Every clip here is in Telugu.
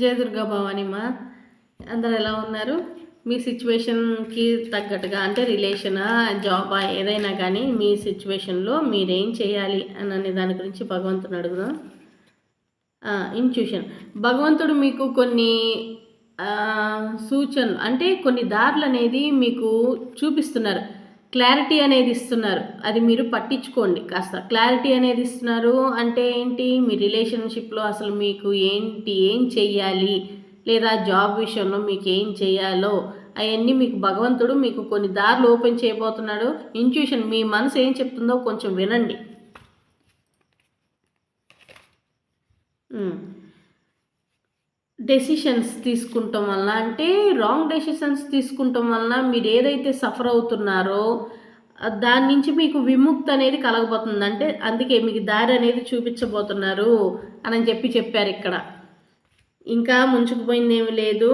జయదుర్గా భవానిమా అందరు ఎలా ఉన్నారు? మీ సిచ్యువేషన్కి తగ్గట్టుగా అంటే రిలేషనా జాబా ఏదైనా కానీ మీ సిచ్యువేషన్లో మీరేం చేయాలి అని అనే దాని గురించి భగవంతుని అడుగుదాం. ఇంట్యూషన్ భగవంతుడు మీకు కొన్ని సూచన సూచనలు అంటే కొన్ని దారులు అనేది మీకు చూపిస్తున్నారు. క్లారిటీ అనేది ఇస్తున్నారు. అది మీరు పట్టించుకోండి. కాస్త క్లారిటీ అనేది ఇస్తున్నారు అంటే ఏంటి? మీ రిలేషన్షిప్లో అసలు మీకు ఏంటి? ఏం చెయ్యాలి? లేదా జాబ్ విషయంలో మీకు ఏం చేయాలో అవన్నీ మీకు భగవంతుడు మీకు కొన్ని దారులు ఓపెన్ చేయబోతున్నాడు. ఇంట్యూషన్ మీ మనసు ఏం చెప్తుందో కొంచెం వినండి. డెసిషన్స్ తీసుకుంటాం వల్ల అంటే రాంగ్ డెసిషన్స్ తీసుకుంటాం వలన మీరు ఏదైతే సఫర్ అవుతున్నారో దాని నుంచి మీకు విముక్తి అనేది కలగబోతుంది. అంటే అందుకే మీకు దారి అనేది చూపించబోతున్నారు అని చెప్పి చెప్పారు ఇక్కడ. ఇంకా ముంచుకుపోయింది ఏమి లేదు.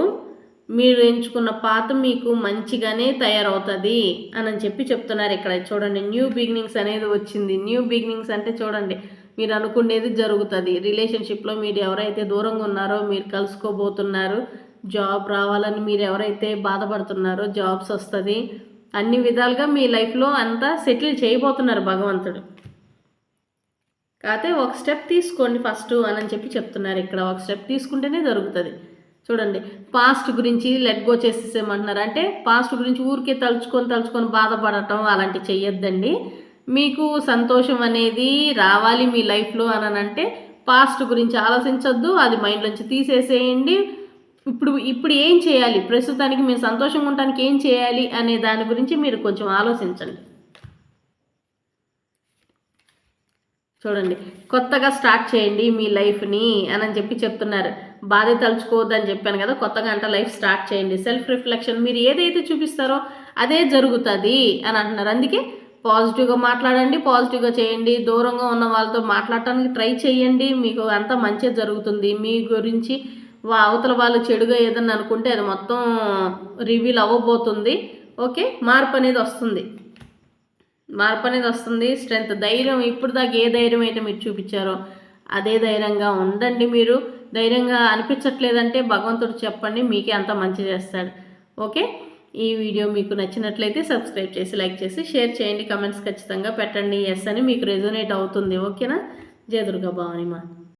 మీరు ఎంచుకున్న పాత మీకు మంచిగానే తయారవుతుంది అని చెప్పి చెప్తున్నారు ఇక్కడ. చూడండి న్యూ బిగినింగ్స్ అనేది వచ్చింది. న్యూ బిగినింగ్స్ అంటే చూడండి మీరు అనుకునేది జరుగుతుంది. రిలేషన్షిప్లో మీరు ఎవరైతే దూరంగా ఉన్నారో మీరు కలుసుకోబోతున్నారు. జాబ్ రావాలని మీరు ఎవరైతే బాధపడుతున్నారో జాబ్స్ వస్తుంది. అన్ని విధాలుగా మీ లైఫ్లో అంతా సెటిల్ చేయబోతున్నారు భగవంతుడు. కాకపోతే ఒక స్టెప్ తీసుకోండి ఫస్ట్ అని చెప్పి చెప్తున్నారు. ఇక్కడ ఒక స్టెప్ తీసుకుంటేనే జరుగుతుంది చూడండి పాస్ట్ గురించి లెట్ గో చేసేసేమంటున్నారు. అంటే పాస్ట్ గురించి ఊరికే తలుచుకొని తలుచుకొని బాధపడటం అలాంటివి చెయ్యొద్దండి. మీకు సంతోషం అనేది రావాలి మీ లైఫ్లో అని అంటే పాస్ట్ గురించి ఆలోచించొద్దు అది మైండ్లోంచి తీసేసేయండి. ఇప్పుడు ఇప్పుడు ఏం చేయాలి? ప్రస్తుతానికి మీరు సంతోషంగా ఉండడానికి ఏం చేయాలి అనే దాని గురించి మీరు కొంచెం ఆలోచించండి. చూడండి కొత్తగా స్టార్ట్ చేయండి మీ లైఫ్ని అని చెప్పి చెప్తున్నారు. బాధ తలుచుకోవద్దని చెప్పాను కదా కొత్తగా అంటే లైఫ్ స్టార్ట్ చేయండి. సెల్ఫ్ రిఫ్లెక్షన్ మీరు ఏదైతే చూపిస్తారో అదే జరుగుతుంది అని అంటున్నారు. అందుకే పాజిటివ్గా మాట్లాడండి పాజిటివ్గా చేయండి దూరంగా ఉన్న వాళ్ళతో మాట్లాడటానికి ట్రై చేయండి మీకు అంతా మంచిగా జరుగుతుంది. మీ గురించి వా- అవతల వాళ్ళు చెడుగా ఏదన్నా అనుకుంటే అది మొత్తం రివీల్ అవ్వబోతుంది. ఓకే? మార్పు అనేది వస్తుంది. మార్పు అనేది వస్తుంది. స్ట్రెంత్ ధైర్యం ఇప్పుడు దాకా ఏ ధైర్యం అయితే మీరు చూపించారో అదే ధైర్యంగా ఉండండి మీరు. ధైర్యంగా అనిపించట్లేదంటే భగవంతుడు చెప్పండి మీకే అంత మంచి చేస్తాడు. ఓకే? ఈ వీడియో మీకు నచ్చినట్లయితే సబ్స్క్రైబ్ చేసి లైక్ చేసి షేర్ చేయండి. కమెంట్స్ ఖచ్చితంగా పెట్టండి. ఎస్ అని మీకు రెజొనేట్ అవుతుంది. ఓకేనా? జయదుర్గా భావనిమా